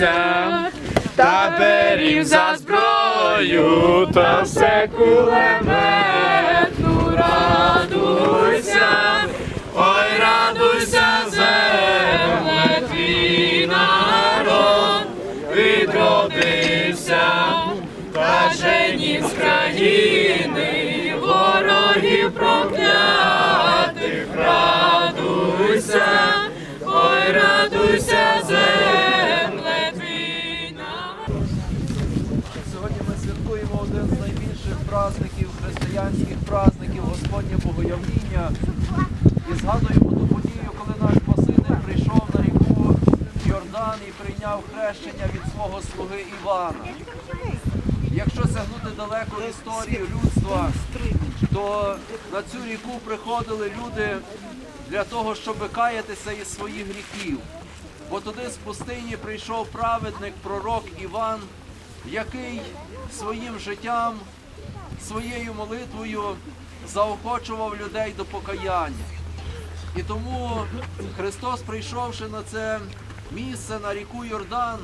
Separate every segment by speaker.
Speaker 1: радуйся, таберів за зброю, та все кулеметну радуйся, ой, радуйся, земле, твій народ
Speaker 2: християнських праздників Господнє Богоявління. І згадуємо ту подію, коли наш Спаситель прийшов на ріку Йордан і прийняв хрещення від свого слуги Івана. Якщо сягнути далеко історію людства, то на цю ріку приходили люди для того, щоб каятися із своїх гріхів. Бо туди з пустині прийшов праведник, пророк Іван, який своїм життям, своєю молитвою заохочував людей до покаяння. І тому Христос, прийшовши на це місце на ріку Йордан,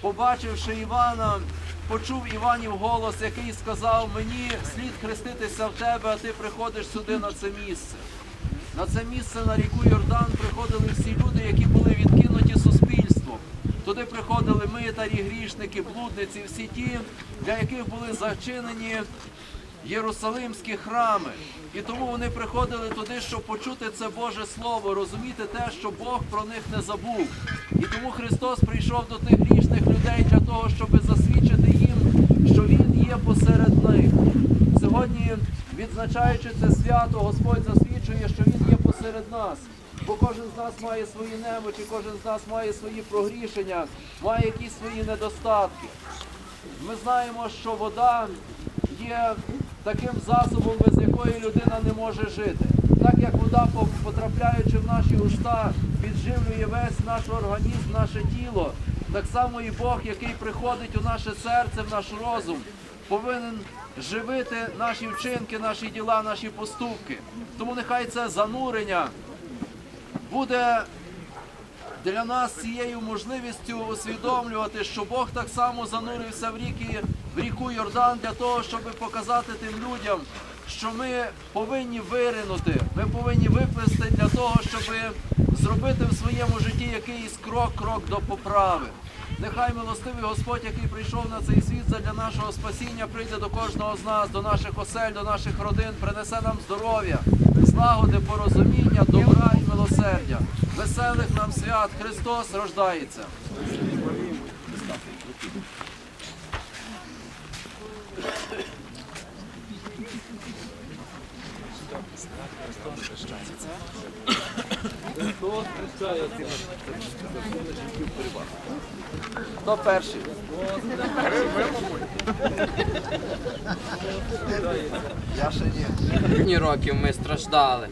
Speaker 2: побачивши Івана, почув Іванів голос, який сказав мені слід хреститися в тебе, а ти приходиш сюди на це місце. На це місце на ріку Йордан приходили всі люди, які були. Туди приходили митарі, грішники, блудниці, всі ті, для яких були зачинені Єрусалимські храми. І тому вони приходили туди, щоб почути це Боже Слово, розуміти те, що Бог про них не забув. І тому Христос прийшов до тих грішних людей для того, щоб засвідчити їм, що Він є посеред них. Сьогодні, відзначаючи це свято, Господь засвідчує, що Він є посеред нас. Бо кожен з нас має свої немочі, кожен з нас має свої прогрішення, має якісь свої недостатки. Ми знаємо, що вода є таким засобом, без якої людина не може жити. Так як вода, потрапляючи в наші уста, підживлює весь наш організм, наше тіло, так само і Бог, який приходить у наше серце, в наш розум, повинен живити наші вчинки, наші діла, наші поступки. Тому нехай це занурення буде для нас цією можливістю усвідомлювати, що Бог так само занурився в ріки, в ріку Йордан для того, щоб показати тим людям, що ми повинні виринути, ми повинні виплисти для того, щоб зробити в своєму житті якийсь крок, крок до поправи. Нехай милостивий Господь, який прийшов на цей світ для нашого спасіння, прийде до кожного з нас, до наших осель, до наших родин, принесе нам здоров'я, злагоди, порозуміння. Веселих нам свят Христос рождається. Христос хрещається. Хто перший? Я ще ні.
Speaker 3: Сотні років ми страждали.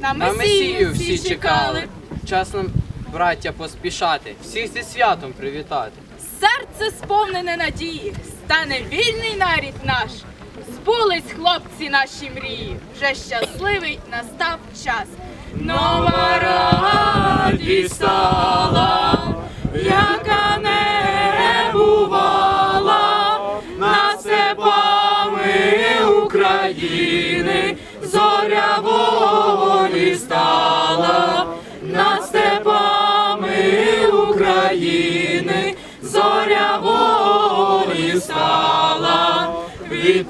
Speaker 4: На
Speaker 3: На
Speaker 4: Месію всі чекали.
Speaker 3: Час нам, браття, поспішати, всіх зі святом привітати.
Speaker 4: Серце сповнене надії, стане вільний нарід наш. Збулись хлопці наші мрії, вже щасливий настав час. Нова радість стала,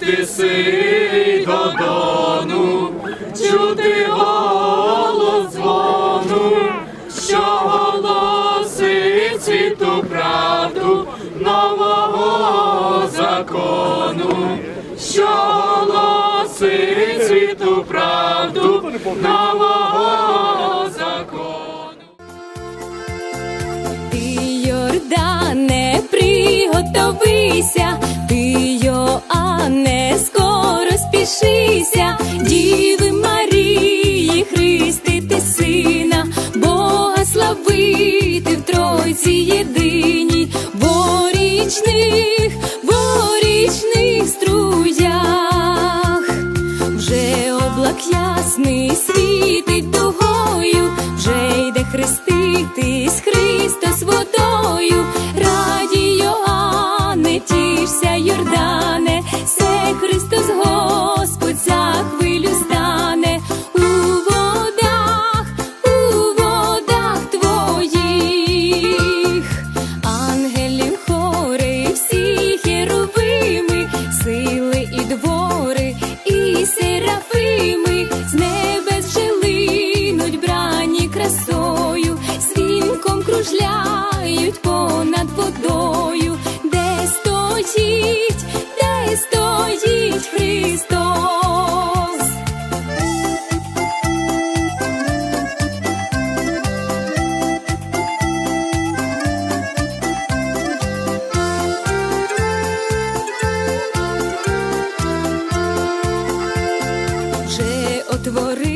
Speaker 4: від Тиси до Дону, чути голос дзвону, що голосить світу правду нового закону, що голосить світу правду нового
Speaker 5: спішися, Діви Марії, хрестити сина, Бога славити в Тройці єдиній, ворічних, Вже отворились облака сині,